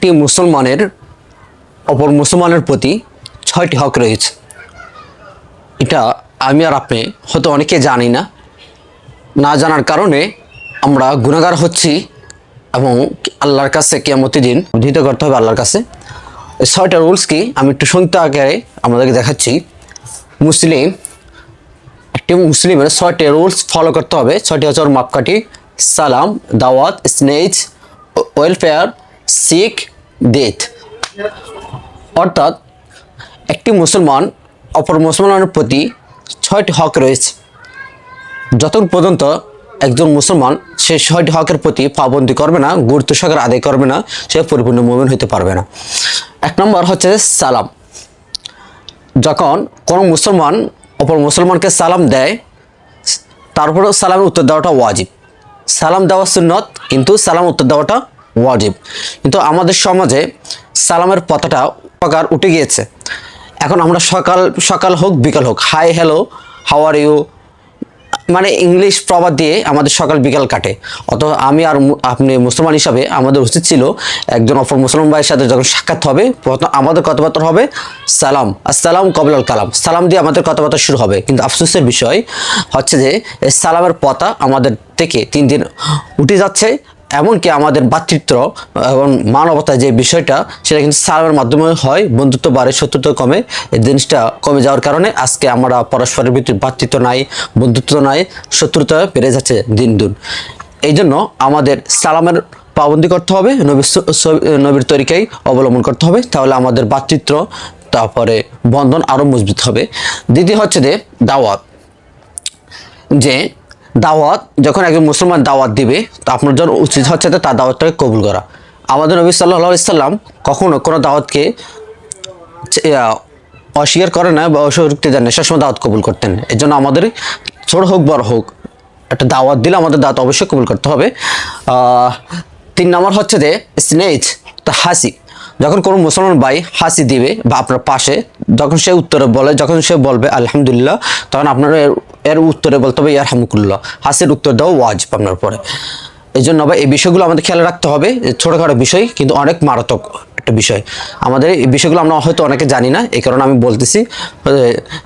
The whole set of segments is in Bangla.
একটি মুসলমানের, অপর মুসলমানের প্রতি ছয়টি হক রয়েছে। এটা আমি আর আপনি হয়তো অনেকে জানি না। না জানার কারণে আমরা গুণাগার হচ্ছি এবং আল্লাহর কাছে কেমতি দিন উদ্ধৃত করতে হবে আল্লাহর কাছে। ছয়টা রুলস কি? আমি একটু সংক্ষিপ্ত আকারে আমাদেরকে দেখাচ্ছি। মুসলিম, একটি মুসলিমের ছয়টি রুলস ফলো করতে হবে। ছয়টি হচ্ছে মাপকাঠি, সালাম, দাওয়াত স্নেজ ওয়েলফেয়ার শিখ ডেথ অর্থাৎ একটি মুসলমান অপর মুসলমানের প্রতি ছয়টি হক রয়েছে। যতক্ষণ পর্যন্ত একজন মুসলমান সে ছয়টি হকের প্রতি পাবন্দি করবে না গুরুত্ব সহকারে আদায় করবে না, সে পরিপূর্ণ মুমিন হতে পারবে না। এক নম্বর হচ্ছে সালাম। যখন কোনো মুসলমান অপর মুসলমানকে সালাম দেয় তারপরেও সালামের উত্তর দেওয়াটা ওয়াজিব। সালাম দেওয়া সুন্নত, কিন্তু সালাম উত্তর দেওয়াটা ওয়াজিব। কিন্তু আমাদের সমাজে সালামের পতাটা প্রকার উঠে গিয়েছে। এখন আমরা সকাল সকাল হোক, বিকাল হোক, hi, hello, how are you মানে ইংলিশ প্রবাদ দিয়ে আমাদের সকাল, বিকাল কাটে। অত আমি আর আপনি মুসলমান হিসাবে আমাদের উচিত ছিল একজন অপর মুসলমান ভাইয়ের সাথে যখন সাক্ষাৎ হবে আমাদের কথাবার্তা হবে, সালাম। আসসালাম কবলাল কালাম। সালাম দিয়ে আমাদের কথাবার্তা শুরু হবে। কিন্তু আফসোসের বিষয় হচ্ছে যে সালামের পতা আমাদের থেকে তিন দিন উঠে যাচ্ছে এমনকি আমাদের ভাতৃত্ব, এবং মানবতা যে বিষয়টা, সেটা কিন্তু সালামের মাধ্যমে হয়, বন্ধুত্ব বাড়ে, শত্রুত্ব কমে, এই জিনিসটা কমে যাওয়ার কারণে আজকে আমরা পরস্পরের ভিতরে ভাতৃত্ব নাই, বন্ধুত্ব নাই, শত্রুতা বেড়ে যাচ্ছে দিন দিন। এই জন্য আমাদের সালামের পাবন্দি করতে হবে, নবীর নবীর তরিকাই অবলম্বন করতে হবে, তাহলে আমাদের ভাতৃত্ব, তারপরে বন্ধন আরও মজবুত হবে। দ্বিতীয় হচ্ছে যে দাওয়াত, যে দাওয়াত, যখন একজন মুসলমান দাওয়াত দিবে, তো আপনার জন্য উচিত হচ্ছে যে তার দাওয়াতটাকে কবুল করা। আমাদের নবী সাল্লাহ ইসাল্লাম কখনো কোনো দাওয়াতকে অস্বীকার করে না বা অস্বীকৃতি দেন না সবসময় দাওয়াত কবুল করতেন। এর জন্য আমাদের ছোট হোক, বড় হোক, একটা দাওয়াত দিলে আমাদের দাওয়াত অবশ্যই কবুল করতে হবে। তিন নম্বর হচ্ছে যে স্নেজ তা হাসি। যখন কোনো মুসলমান ভাই হাসি দিবে বা আপনার পাশে, যখন সে উত্তরে বলে, যখন সে বলবে, আলহামদুলিল্লাহ তখন আপনার এর উত্তরে বলতে হবে ইয়ার হামুকুল্লাহ হাসির উত্তর দেওয়া ওয়াজিব আপনার পরে এই জন্য বা এই বিষয়গুলো আমাদের খেয়াল রাখতে হবে ছোটোখাটো বিষয় কিন্তু অনেক মারাত্মক একটা বিষয়। আমাদের এই বিষয়গুলো আমরা হয়তো অনেকে জানি না, এই কারণে আমি বলতেছি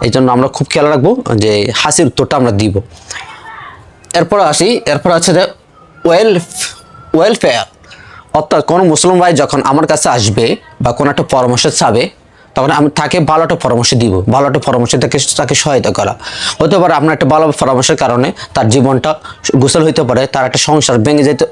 এই জন্য আমরা খুব খেয়াল রাখব, যে হাসির উত্তরটা আমরা দিব। এরপর আসি, এরপর আছে যে ওয়েল ওয়েলফেয়ার। অর্থাৎ কোনো মুসলিম ভাই যখন আমার কাছে আসবে বা কোনো একটা পরামর্শ চাবে তখন আমি তাকে ভালো একটা পরামর্শ দিব, ভালো একটা পরামর্শ তাকে তাকে সহায়তা করা। হতে পারে আপনার একটা ভালো পরামর্শের কারণে তার জীবনটা গোসল হইতে পারে, তার একটা সংসার ভেঙে যেতে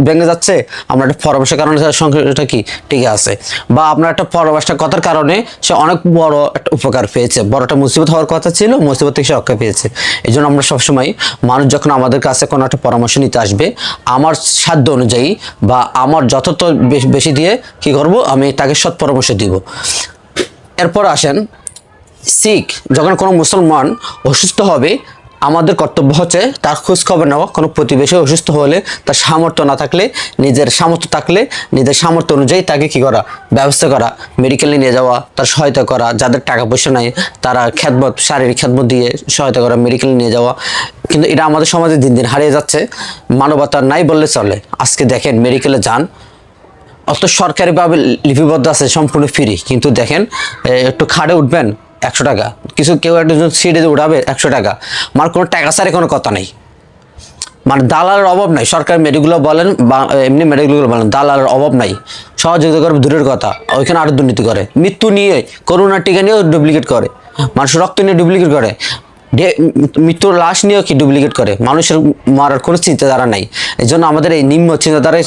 ভেঙে যাচ্ছে, আপনার একটা পরামর্শের কারণে তার সংসারটা কি ঠিক আছে। বা আপনার একটা পরামর্শটা কথার কারণে সে অনেক বড় একটা উপকার পেয়েছে, বড় একটা মুসিবত হওয়ার কথা ছিল, মুসিবত থেকে সে রক্ষা পেয়েছে। এই জন্য আমরা সবসময় মানুষ যখন আমাদের কাছে কোনো একটা পরামর্শ নিতে আসবে, আমার সাধ্য অনুযায়ী বা আমার যথার্থ বেশ- বেশি দিয়ে কি করব? আমি তাকে সৎ পরামর্শ দিব। এরপর আসেন, শিখ যখন কোনো মুসলমান অসুস্থ হবে, আমাদের কর্তব্য হচ্ছে তার খোঁজখবর নেওয়া। কোনো প্রতিবেশী অসুস্থ হলে তার সামর্থ্য না থাকলে, নিজের সামর্থ্য থাকলে, নিজের সামর্থ্য অনুযায়ী তাকে কি করা? ব্যবস্থা করা মেডিকেলে নিয়ে যাওয়া, তার সহায়তা করা, যাদের টাকা পয়সা নাই, তারা খ্যাতমত শারীরিক খ্যাতমত দিয়ে সহায়তা করা মেডিকেলে নিয়ে যাওয়া। কিন্তু এটা আমাদের সমাজে দিন দিন হারিয়ে যাচ্ছে। মানবতা নাই বললে চলে। আজকে দেখেন মেডিকেলে যান অত সরকারিভাবে লিপিবদ্ধ আছে, সম্পূর্ণ ফ্রি কিন্তু দেখেন একটু খাড়ে উঠবেন, একশো টাকা। কিছু কেউ একজন সিটে উঠাবে, একশো টাকা। আমার কোনো টাকা ছাড়ে কোনো কথা নেই। মানে দালালের অভাব নাই। সরকার মেডিগুলো বলেন বা এমনি মেডিকেলগুলো বলেন, দালালের অভাব নাই। সহযোগিতা করে দূরের কথা। ওইখানে আরও দুর্নীতি করে। মৃত্যু নিয়ে করোনা টিকা নিয়েও ডুপ্লিকেট করে। মানুষ রক্ত নিয়ে ডুপ্লিকেট করে। মৃত্যুর লাশ নিয়েও কি ডুপ্লিকেট করে? মানুষের মারার কোনো চিন্তাধারা নাই। এই জন্য আমাদের এই নিম্ন চিন্তাধারায়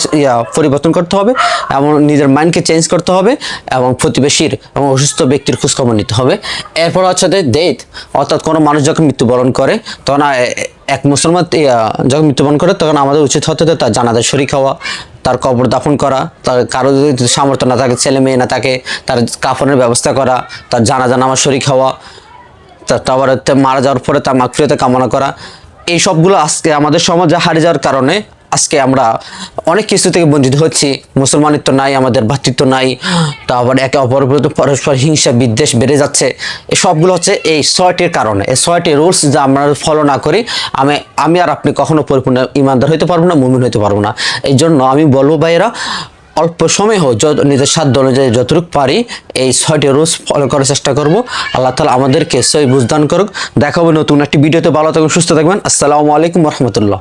পরিবর্তন করতে হবে এবং নিজের মাইন্ডকে চেঞ্জ করতে হবে এবং প্রতিবেশীর এবং অসুস্থ ব্যক্তির খোঁজখবর নিতে হবে। এরপর হচ্ছে ডেথ অর্থাৎ কোনো মানুষ যখন মৃত্যুবরণ করে, তখন এক মুসলমান যখন মৃত্যুবরণ করে, তখন আমাদের উচিত হতে তার জানাজার শরীর খাওয়া তার কবর দাফন করা, তার কারও যদি সামর্থ্য না থাকে ছেলে মেয়ে না থাকে, তার কাফনের ব্যবস্থা করা, তার জানাজা নামার শরীর খাওয়া তা- তারপর মারা যাওয়ার পরে তার মাগফিরতে কামনা করা। এই সবগুলো আজকে আমাদের সমাজে হারিয়ে যাওয়ার কারণে আজকে আমরা অনেক কিছু থেকে বঞ্চিত হচ্ছি। মুসলমানিত্ব নাই, আমাদের ভাতৃত্ব নাই তারপর একে প্রতি পরস্পর হিংসা, বিদ্বেষ বেড়ে যাচ্ছে। এই সবগুলো হচ্ছে এই ছয়টির কারণে। এই ছয়টি রুলস যা আমরা ফলো না করি, আমি আমি আর আপনি কখনো পরিপূর্ণ ইমানদার হইতে পারব না, মুমিন হইতে পারব না। এই জন্য আমি বলব ভাইয়েরা অল্প সময় হোক, যত নিজের সাধ্য অনুযায়ী যতটুক পারি, এই ছয়টি রুলস ফলো করার চেষ্টা করব। আল্লাহ তালা আমাদেরকে সই বুঝদান করুক। দেখাবো নতুন একটি ভিডিওতে। ভালো থাকবেন সুস্থ থাকবেন। আসসালামু আলাইকুম রহমতুল্লাহ।